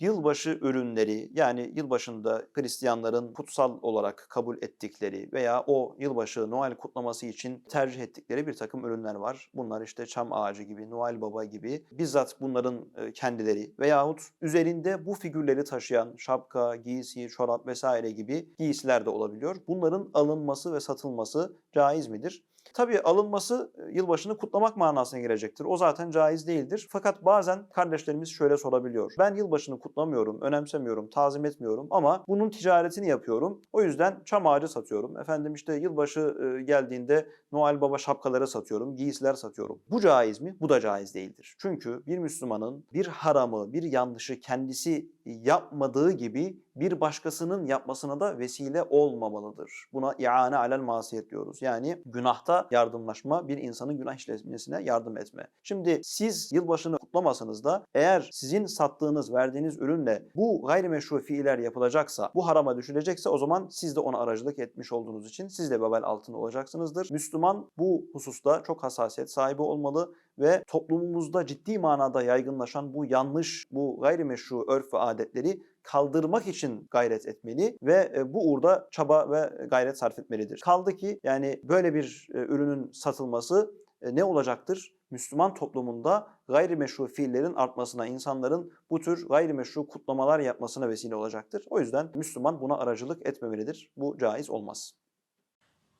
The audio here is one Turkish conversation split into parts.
Yılbaşı ürünleri yani yılbaşında Hristiyanların kutsal olarak kabul ettikleri veya o yılbaşı Noel kutlaması için tercih ettikleri bir takım ürünler var. Bunlar işte çam ağacı gibi, Noel Baba gibi bizzat bunların e, kendileri veyahut üzerinde bu figürleri taşıyan şapka, giysi, çorap vesaire gibi giysiler de olabiliyor. Bunların alınması ve satılması caiz midir? Tabii alınması e, yılbaşını kutlamak manasına gelecektir. O zaten caiz değildir. Fakat bazen kardeşlerimiz şöyle sorabiliyor. Ben yılbaşını kutlamıyorum, önemsemiyorum, tazim etmiyorum ama bunun ticaretini yapıyorum. O yüzden çam ağacı satıyorum. Efendim işte yılbaşı e, geldiğinde Noel Baba şapkaları satıyorum, giysiler satıyorum. Bu caiz mi? Bu da caiz değildir. Çünkü bir Müslümanın bir haramı, bir yanlışı kendisi yapmadığı gibi bir başkasının yapmasına da vesile olmamalıdır. Buna iane alel masiyet diyoruz. Yani günahta yardımlaşma, bir insanın günah işlemesine yardım etme. Şimdi siz yılbaşını kutlamasanız da eğer sizin sattığınız, verdiğiniz ürünle bu gayrimeşru fiiller yapılacaksa, bu harama düşülecekse o zaman siz de ona aracılık etmiş olduğunuz için siz de bebel altında olacaksınızdır. Müslüman bu hususta çok hassasiyet sahibi olmalı ve toplumumuzda ciddi manada yaygınlaşan bu yanlış, bu gayrimeşru örf ve adetleri kaldırmak için gayret etmeli ve e, bu uğurda çaba ve gayret sarf etmelidir. Kaldı ki yani böyle bir e, ürünün satılması e, ne olacaktır? Müslüman toplumunda gayrimeşru fiillerin artmasına, insanların bu tür gayrimeşru kutlamalar yapmasına vesile olacaktır. O yüzden Müslüman buna aracılık etmemelidir. Bu caiz olmaz.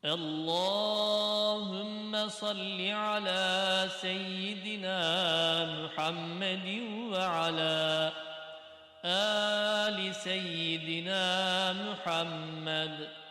Allahümme salli ala seyyidina Muhammedin ve ala سيدنا محمد.